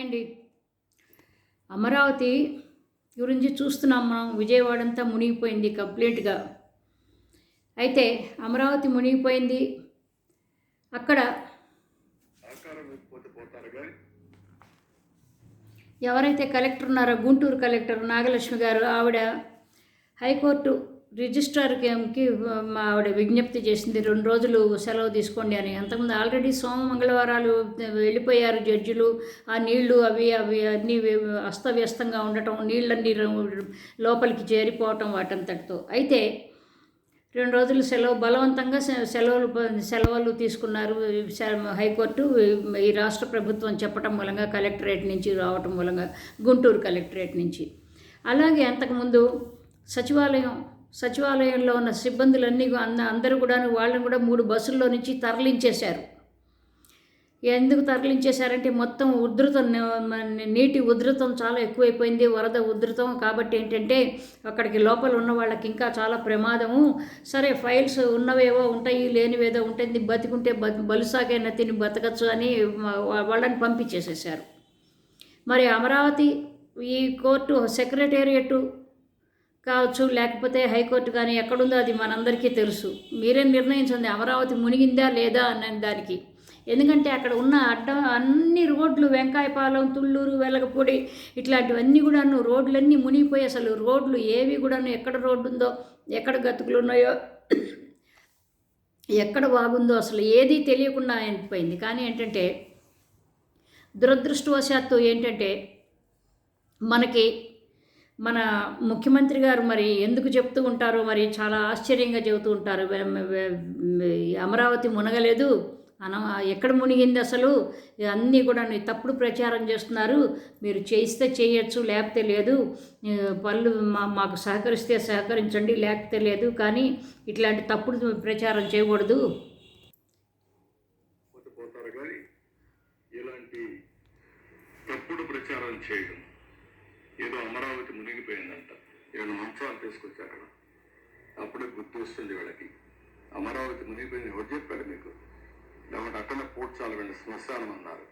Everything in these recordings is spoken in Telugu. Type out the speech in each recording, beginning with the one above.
అండి. అమరావతి గురించి చూస్తున్నాం మనం. విజయవాడ అంతా మునిగిపోయింది కంప్లీట్గా. అయితే అమరావతి మునిగిపోయింది. అక్కడ ఎవరైతే కలెక్టర్ ఉన్నారో గుంటూరు కలెక్టర్ నాగలక్ష్మి గారు ఆవిడ హైకోర్టు రిజిస్ట్రార్కి మా ఆవిడ విజ్ఞప్తి చేసింది రెండు రోజులు సెలవు తీసుకోండి అని. అంతకుముందు ఆల్రెడీ సోమ మంగళవారాలు వెళ్ళిపోయారు జడ్జిలు. ఆ నీళ్ళు అవి అవి అన్నీ అస్తవ్యస్తంగా ఉండటం నీళ్ళన్నీ లోపలికి చేరిపోవటం వాటంతటితో. అయితే రెండు రోజులు సెలవు బలవంతంగా సెలవులు సెలవులు తీసుకున్నారు. హైకోర్టు ఈ రాష్ట్ర ప్రభుత్వం చెప్పటం మూలంగా కలెక్టరేట్ నుంచి రావటం మూలంగా గుంటూరు కలెక్టరేట్ నుంచి. అలాగే అంతకుముందు సచివాలయం సచివాలయంలో ఉన్న సిబ్బందులన్నీ అంద అందరూ కూడా వాళ్ళని కూడా మూడు బస్సుల్లో నుంచి తరలించేశారు. ఎందుకు తరలించేశారంటే మొత్తం ఉధృతం నీటి ఉధృతం చాలా ఎక్కువైపోయింది వరద ఉధృతం. కాబట్టి ఏంటంటే అక్కడికి లోపల ఉన్న వాళ్ళకి ఇంకా చాలా ప్రమాదము. సరే ఫైల్స్ ఉన్నవేవో ఉంటాయి లేనివేదో ఉంటుంది బతికుంటే బలుసాగైనా తిని బతకచ్చు అని వాళ్ళని పంపించేసేసారు మరి అమరావతి ఈ కోర్టు సెక్రటేరియట్ కావచ్చు లేకపోతే హైకోర్టు కానీ ఎక్కడుందో అది మనందరికీ తెలుసు. మీరే నిర్ణయించండి అమరావతి మునిగిందా లేదా అనే దానికి. ఎందుకంటే అక్కడ ఉన్న అడ్డ అన్ని రోడ్లు వెంకాయపాలెం తుళ్ళూరు వెలగపూడి ఇట్లాంటివన్నీ కూడాను రోడ్లన్నీ మునిగిపోయి అసలు రోడ్లు ఏవి కూడాను ఎక్కడ రోడ్డు ఉందో ఎక్కడ గతుకులు ఉన్నాయో ఎక్కడ బాగుందో అసలు ఏదీ తెలియకుండా అయిపోయింది. కానీ ఏంటంటే దురదృష్టవశాత్తు ఏంటంటే మనకి మన ముఖ్యమంత్రి గారు మరి ఎందుకు చెప్తూ ఉంటారో మరి చాలా ఆశ్చర్యంగా చెబుతూ ఉంటారు. అమరావతి మునగలేదు. అన ఎక్కడ మునిగింది అసలు? అన్నీ కూడా తప్పుడు ప్రచారం చేస్తున్నారు. మీరు చేయిస్తే చేయొచ్చు లేకపోతే లేదు. పళ్ళు మా మాకు సహకరిస్తే సహకరించండి లేకపోతే లేదు. కానీ ఇట్లాంటి తప్పుడు ప్రచారం చేయకూడదు. ఇలాంటి తప్పుడు ప్రచారం చేయడం ఏదో అమరావతి మునిగిపోయిందంట. ఏడు మంచాలు తీసుకొచ్చారు అక్కడ అప్పుడే గుర్తు వస్తుంది వీళ్ళకి. అమరావతి మునిగిపోయింది ఎవరు చెప్పాడు మీకు? లేకుంటే అక్కడనే పూడ్చాలి వెళ్ళి శ్మశానం అన్నారు.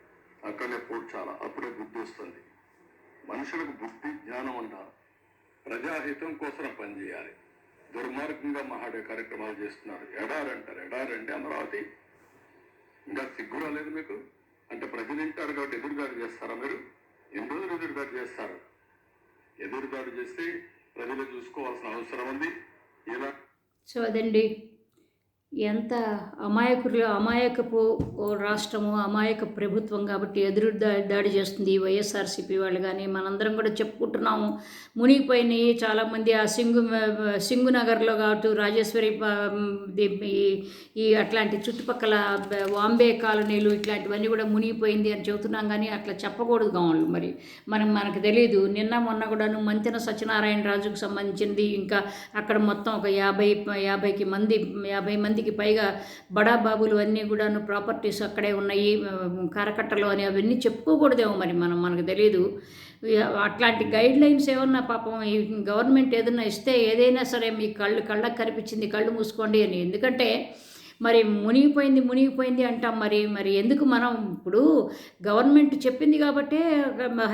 అక్కడనే పూడ్చాల. అప్పుడే బుద్ధి వస్తుంది మనుషులకు బుద్ధి జ్ఞానం ఉండాలి. ప్రజాహితం కోసం పనిచేయాలి. దుర్మార్గంగా మహాడే కార్యక్రమాలు చేస్తున్నారు. ఎడారంటారు. ఎడారంటే అమరావతి. ఇంకా సిగ్గు రాలేదు మీకు? అంటే ప్రజలు వింటారు కాబట్టి ఎదురుదాడి చేస్తారా మీరు? ఎన్ని రోజులు ఎదురుదాడి చేస్తారు? ఎదురుదాడి చేస్తే ప్రజలు చూసుకోవాల్సిన అవసరం ఉంది. ఇలా సో ఎంత అమాయకులు అమాయకపు రాష్ట్రము అమాయక ప్రభుత్వం కాబట్టి ఎదురు దా- దాడి చేస్తుంది వైఎస్ఆర్సీపీ వాళ్ళు కానీ మనందరం కూడా చెప్పుకుంటున్నాము. మునిగిపోయినాయి. చాలామంది ఆ సింగు సింగు నగర్లో కాబట్టి రాజేశ్వరి ఈ- ఈ అట్లాంటి చుట్టుపక్కల వాంబే కాలనీలు ఇట్లాంటివన్నీ కూడా మునిగిపోయింది అని చెబుతున్నాం కానీ అట్లా చెప్పకూడదు కావాలి మరి మనం మనకు తెలియదు నిన్న మొన్న కూడాను మంతెన సత్యనారాయణ రాజుకు సంబంధించింది. ఇంకా అక్కడ మొత్తం ఒక యాభై యాభైకి మంది యాభై మంది మందికి పైగా బడా బాబులు అన్నీ కూడాను ప్రాపర్టీస్ అక్కడే ఉన్నాయి కరకట్టలు అని అవన్నీ చెప్పుకోకూడదేమో మరి మనం మనకు తెలియదు అట్లాంటి గైడ్ లైన్స్ ఏమన్నా పాపం ఈ గవర్నమెంట్ ఏదన్నా ఇస్తే ఏదైనా సరే మీ కళ్ళు కళ్ళకు కనిపించింది కళ్ళు మూసుకోండి అని. ఎందుకంటే మరి మునిగిపోయింది మునిగిపోయింది అంటాం మరి మరి ఎందుకు మనం ఇప్పుడు గవర్నమెంట్ చెప్పింది కాబట్టే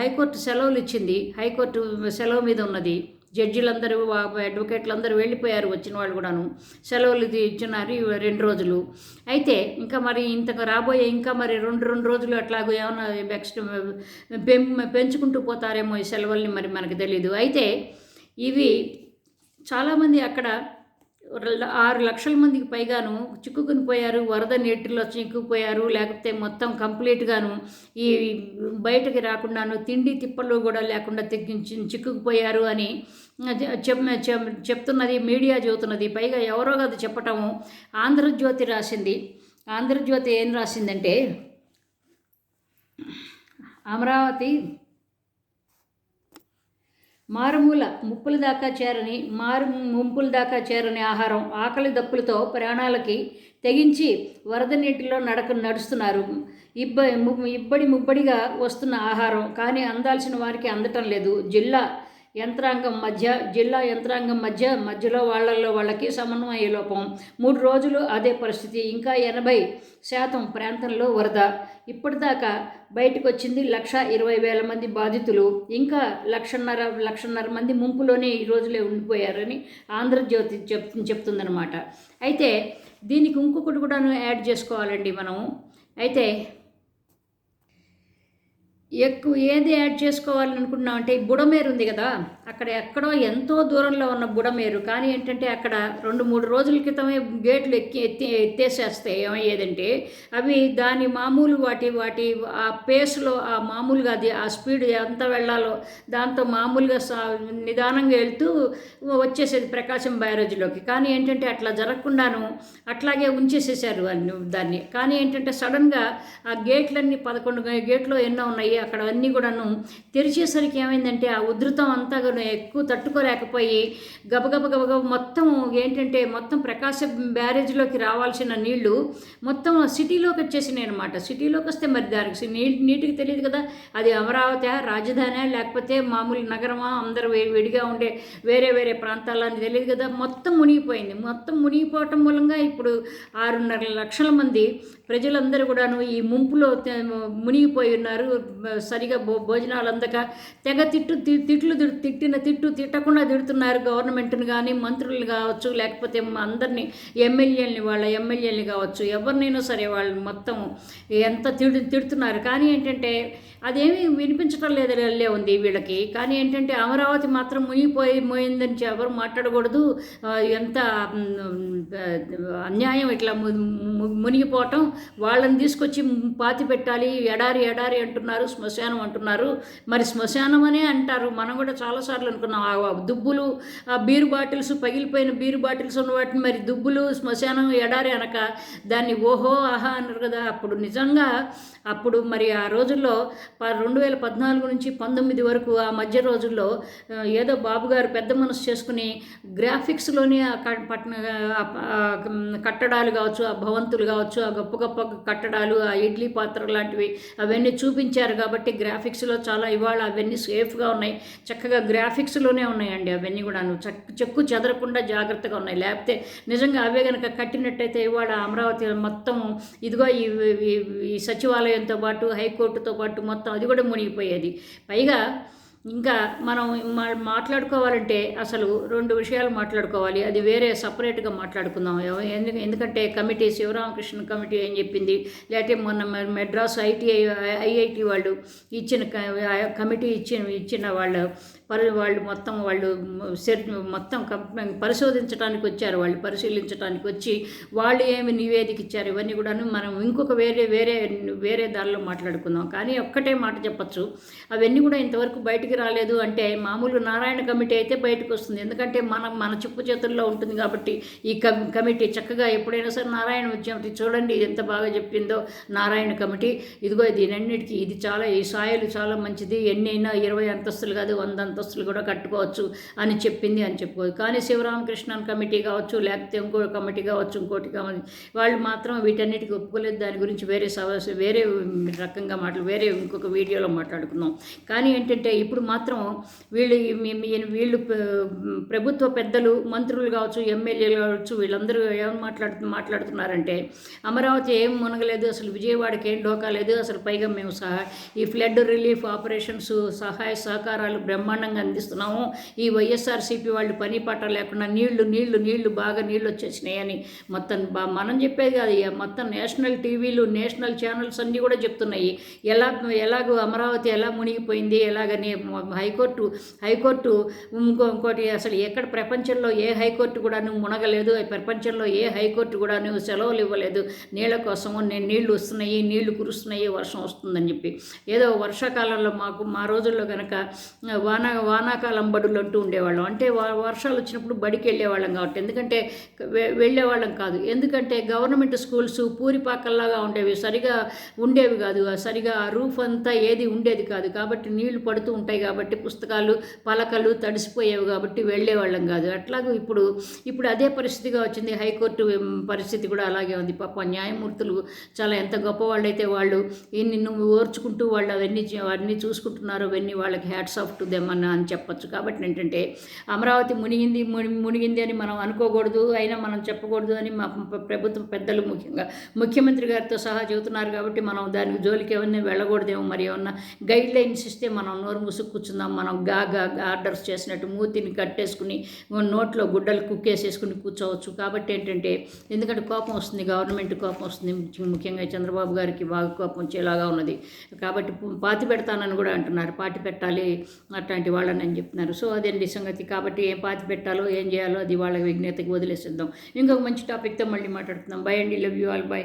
హైకోర్టు సెలవులు ఇచ్చింది హైకోర్టు సెలవు మీద ఉన్నది. జడ్జిలందరూ అడ్వకేట్లు అందరూ వెళ్ళిపోయారు వచ్చిన వాళ్ళు కూడాను. సెలవులు ఇది ఇచ్చినారు రెండు రోజులు. అయితే ఇంకా మరి ఇంతకు రాబోయే ఇంకా మరి రెండు రెండు రోజులు అట్లాగో ఏమైనా నెక్స్ట్ పెం పెంచుకుంటూ పోతారేమో ఈ సెలవుల్ని మరి మనకు తెలీదు. అయితే ఇవి చాలామంది అక్కడ ఆరు లక్షల మందికి పైగాను చిక్కుకుని పోయారు వరద నీటిలో చిక్కుకుపోయారు లేకపోతే మొత్తం కంప్లీట్గాను ఈ బయటకి రాకుండాను తిండి తిప్పలు కూడా లేకుండా తెగించి చిక్కుకుపోయారు అని చెప్ చెప్తున్నది మీడియా చెబుతున్నది. పైగా ఎవరో కాదు చెప్పటము. ఆంధ్రజ్యోతి రాసింది. ఆంధ్రజ్యోతి ఏం రాసిందంటే అమరావతి మారుమూల ముప్పుల దాకా చేరని మారు ముంపుల దాకా చేరని ఆహారం ఆకలి దప్పులతో ప్రాణాలకి తెగించి వరద నీటిలో నడక నడుస్తున్నారు. ఇబ్బ ము- ఇబ్బడి ముబ్బడిగా వస్తున్న ఆహారం కానీ అందాల్సిన వారికి అందటం లేదు. జిల్లా యంత్రాంగం మధ్య జిల్లా యంత్రాంగం మధ్య మధ్యలో వాళ్ళల్లో వాళ్ళకి సమన్వయ లోపం. మూడు రోజులు అదే పరిస్థితి. ఇంకా ఎనభై శాతం ప్రాంతంలో వరద. ఇప్పటిదాకా బయటకు వచ్చింది లక్ష ఇరవై వేల మంది బాధితులు. ఇంకా లక్షన్నర లక్షన్నర మంది ముంపులోనే ఈ రోజులే ఉండిపోయారని ఆంధ్రజ్యోతి చెప్ చెప్తుందనమాట అయితే దీనికి ఇంకొకటి కూడా యాడ్ చేసుకోవాలండి మనము. అయితే ఎక్కువ ఏది యాడ్ చేసుకోవాలని అనుకుంటున్నాం అంటే ఈ బుడమేరు ఉంది కదా అక్కడ ఎక్కడో ఎంతో దూరంలో ఉన్న బుడమేరు కానీ ఏంటంటే అక్కడ రెండు మూడు రోజుల క్రితమే గేట్లు ఎక్కి ఎత్తి ఎత్తేసేస్తే ఏమయ్యేదంటే అవి దాని మామూలు వాటి వాటి ఆ పేస్లో ఆ మామూలుగా అది ఆ స్పీడ్ ఎంత వెళ్ళాలో దాంతో మామూలుగా సా నిదానంగా వెళ్తూ వచ్చేసేది ప్రకాశం బ్యారేజ్లోకి. కానీ ఏంటంటే అట్లా జరగకుండాను అట్లాగే ఉంచేసేసారు దాన్ని. కానీ ఏంటంటే సడన్గా ఆ గేట్లన్నీ పదకొండు గేట్లు ఎన్నో ఉన్నాయి అక్కడ అన్నీ కూడాను. తెరిచేసరికి ఏమైందంటే ఆ ఉధృతం అంతా కూడా ఎక్కువ తట్టుకోలేకపోయి గబగబ గబగబ మొత్తం ఏంటంటే మొత్తం ప్రకాశం బ్యారేజ్లోకి రావాల్సిన నీళ్ళు మొత్తం సిటీలోకి వచ్చేసినాయి అనమాట సిటీలోకి వస్తే మరి దానికి నీటి నీటికి తెలియదు కదా. అది అమరావతి రాజధాని లేకపోతే మామూలు నగరమా? అందరూ విడిగా ఉండే వేరే వేరే ప్రాంతాలని తెలియదు కదా. మొత్తం మునిగిపోయింది. మొత్తం మునిగిపోవటం మూలంగా ఇప్పుడు ఆరున్నర లక్షల మంది ప్రజలందరూ కూడాను ఈ ముంపులో మునిగిపోయి ఉన్నారు. సరిగా భో భోజనాలు అందక తెగ తిట్టు తిట్లు తిట్టిన తిట్టు తిట్టకుండా తిడుతున్నారు గవర్నమెంట్ని కానీ మంత్రులు కావచ్చు లేకపోతే అందరినీ ఎమ్మెల్యేలని వాళ్ళ ఎమ్మెల్యేలని కావచ్చు ఎవరినైనా సరే వాళ్ళు మొత్తం ఎంత తిడు తిడుతున్నారు. కానీ ఏంటంటే అదేమీ వినిపించటం లేదు లేదలే ఉంది వీళ్ళకి. కానీ ఏంటంటే అమరావతి మాత్రం మునిగిపోయి పోయిందని ఎవరు మాట్లాడకూడదు. ఎంత అన్యాయం ఇట్లా మునిగిపోవటం. వాళ్ళని తీసుకొచ్చి పాతి పెట్టాలి. ఎడారి ఎడారి అంటున్నారు శ్మశానం అంటున్నారు. మరి శ్మశానం అనే అంటారు. మనం కూడా చాలాసార్లు అనుకున్నాం. దుబ్బులు ఆ బీరు బాటిల్స్ పగిలిపోయిన బీరు బాటిల్స్ ఉన్న వాటిని మరి దుబ్బులు శ్మశానం ఎడారి అనక దాన్ని ఓహో ఆహా అన్నారు కదా. అప్పుడు నిజంగా అప్పుడు మరి ఆ రోజుల్లో ప- రెండు వేల పద్నాలుగు నుంచి పంతొమ్మిది వరకు ఆ మధ్య రోజుల్లో ఏదో బాబు గారు పెద్ద మనసు చేసుకుని గ్రాఫిక్స్లోని పట్టణ పట్న కట్టడాలు కావచ్చు ఆ భవంతులు కావచ్చు ఆ గొప్ప గొప్ప కట్టడాలు ఆ ఇడ్లీ పాత్ర లాంటివి అవన్నీ చూపించారు కాబట్టి గ్రాఫిక్స్లో చాలా ఇవాళ అవన్నీ సేఫ్గా ఉన్నాయి. చక్కగా గ్రాఫిక్స్లోనే ఉన్నాయండి అవన్నీ కూడా చెక్కు చెదరకుండా జాగ్రత్తగా ఉన్నాయి. లేకపోతే నిజంగా అవే కనుక కట్టినట్టయితే ఇవాళ అమరావతి మొత్తం ఇదిగో ఈ- ఈ సచివాలయంతో పాటు హైకోర్టుతో పాటు మొత్తం అది కూడా మునిగిపోయేది. పైగా ఇంకా మనం మాట్లాడుకోవాలంటే అసలు రెండు విషయాలు మాట్లాడుకోవాలి. అది వేరే సపరేట్గా మాట్లాడుకుందాం. ఎందుకంటే కమిటీ శివరామకృష్ణ కమిటీ ఏం చెప్పింది? లేకపోతే మొన్న మెడ్రాస్ ఐటీఐ ఐఐటి వాళ్ళు ఇచ్చిన కమిటీ ఇచ్చిన ఇచ్చిన వాళ్ళు పరి వాళ్ళు మొత్తం వాళ్ళు మొత్తం కంపెనీ పరిశోధించడానికి వచ్చారు. వాళ్ళు పరిశీలించడానికి వచ్చి వాళ్ళు ఏమి నివేదిక ఇచ్చారు ఇవన్నీ కూడాను మనం ఇంకొక వేరే వేరే వేరే దారిలో మాట్లాడుకుందాం. కానీ ఒక్కటే మాట చెప్పచ్చు. అవన్నీ కూడా ఇంతవరకు బయటికి రాలేదు అంటే మామూలు నారాయణ కమిటీ అయితే బయటకు వస్తుంది. ఎందుకంటే మనం మన చెప్పు చేతుల్లో ఉంటుంది కాబట్టి ఈ కమిటీ చక్కగా ఎప్పుడైనా సరే నారాయణ ఉద్యమం చూడండి ఎంత బాగా చెప్పిందో నారాయణ కమిటీ. ఇదిగో దీనన్నిటికీ ఇది చాలా ఈ సాయలు చాలా మంచిది. ఎన్నైనా ఇరవై అంతస్తులు కాదు వంద అంతస్తులు కూడా కట్టుకోవచ్చు అని చెప్పింది అని చెప్పుకోవచ్చు. కానీ శివరామకృష్ణన్ కమిటీ కావచ్చు లేకపోతే ఇంకో కమిటీ కావచ్చు ఇంకోటి కావచ్చు వాళ్ళు మాత్రం వీటన్నిటికీ ఒప్పుకోలేదు. దాని గురించి వేరే సమస్య వేరే రకంగా మాటలు వేరే ఇంకొక వీడియోలో మాట్లాడుకుందాం. కానీ ఏంటంటే ఇప్పుడు మాత్రం వీళ్ళు వీళ్ళు ప్రభుత్వ పెద్దలు మంత్రులు కావచ్చు ఎమ్మెల్యేలు కావచ్చు వీళ్ళందరూ ఏం మాట్లాడుతు మాట్లాడుతున్నారంటే అమరావతి ఏం మునగలేదు అసలు విజయవాడకి ఏం డోకా లేదు అసలు పైగా మేము సహా ఈ ఫ్లడ్ రిలీఫ్ ఆపరేషన్స్ సహాయ సహకారాలు బ్రహ్మాండంగా అందిస్తున్నాము. ఈ వైఎస్ఆర్సీపీ వాళ్ళు పని పాట లేకుండా నీళ్ళు నీళ్ళు నీళ్ళు బాగా నీళ్ళు వచ్చేసినాయని మొత్తం బా మనం చెప్పేది కాదు. మొత్తం నేషనల్ టీవీలు నేషనల్ ఛానల్స్ అన్నీ కూడా చెప్తున్నాయి. ఎలా ఎలాగో అమరావతి ఎలా మునిగిపోయింది ఎలాగని హైకోర్టు హైకోర్టు ఇంకో ఇంకోటి అసలు ఎక్కడ ప్రపంచంలో ఏ హైకోర్టు కూడాను మునగలేదు. ప్రపంచంలో ఏ హైకోర్టు కూడాను సెలవులు ఇవ్వలేదు. నీళ్ళ కోసం నేను నీళ్ళు వస్తున్నాయి నీళ్ళు కురుస్తున్నాయి వర్షం వస్తుందని చెప్పి. ఏదో వర్షాకాలంలో మాకు మా రోజుల్లో కనుక వాన వానాకాలం బడులు అంటూ ఉండేవాళ్ళం. అంటే వర్షాలు వచ్చినప్పుడు బడికి వెళ్ళేవాళ్ళం కాబట్టి. ఎందుకంటే వెళ్ళేవాళ్ళం కాదు. ఎందుకంటే గవర్నమెంట్ స్కూల్స్ పూరిపాకల్లాగా ఉండేవి. సరిగా ఉండేవి కాదు. సరిగా రూఫ్ అంతా ఏది ఉండేది కాదు. కాబట్టి నీళ్ళు పడుతూ ఉంటాయి కాబట్టి పుస్తకాలు పలకలు తడిసిపోయేవి కాబట్టి వెళ్ళేవాళ్ళం కాదు. అట్లాగే ఇప్పుడు ఇప్పుడు అదే పరిస్థితిగా వచ్చింది. హైకోర్టు పరిస్థితి కూడా అలాగే ఉంది. పాప న్యాయమూర్తులు చాలా ఎంత గొప్పవాళ్ళైతే వాళ్ళు ఇన్ని నువ్వు ఓర్చుకుంటూ వాళ్ళు అవన్నీ అవన్నీ చూసుకుంటున్నారు అవన్నీ వాళ్ళకి హ్యాట్స్ ఆఫ్ టు దెమ్ అన్న అని చెప్పొచ్చు. కాబట్టి ఏంటంటే అమరావతి మునిగింది మునిగింది అని మనం అనుకోకూడదు. అయినా మనం చెప్పకూడదు అని మా ప్రభుత్వం ప్రభుత్వ పెద్దలు ముఖ్యంగా ముఖ్యమంత్రి గారితో సహా చెబుతున్నారు కాబట్టి మనం దానికి జోలికి ఏమన్నా వెళ్ళకూడదేమో. మరి ఏమన్నా గైడ్ లైన్స్ ఇస్తే మనం నోరు ముసుగు కూర్చుందాం. మనం గా గా ఆర్డర్స్ చేసినట్టు మూతిని కట్టేసుకుని నోట్లో గుడ్డలు కుక్కేసేసుకుని కూర్చోవచ్చు. కాబట్టి ఏంటంటే ఎందుకంటే కోపం వస్తుంది గవర్నమెంట్ కోపం వస్తుంది. ముఖ్యంగా చంద్రబాబు గారికి బాగా కోపం వచ్చేలాగా ఉన్నది. కాబట్టి పాతి పెడతానని కూడా అంటున్నారు. పాటి పెట్టాలి అట్లాంటి వాళ్ళని అని చెప్తున్నారు. సో అదండి సంగతి? కాబట్టి ఏం పాతి పెట్టాలో ఏం చేయాలో అది వాళ్ళ విజ్ఞతకి వదిలేసిద్దాం. ఇంకొక మంచి టాపిక్తో మళ్ళీ మాట్లాడుతున్నాం బై అండి. Love you all by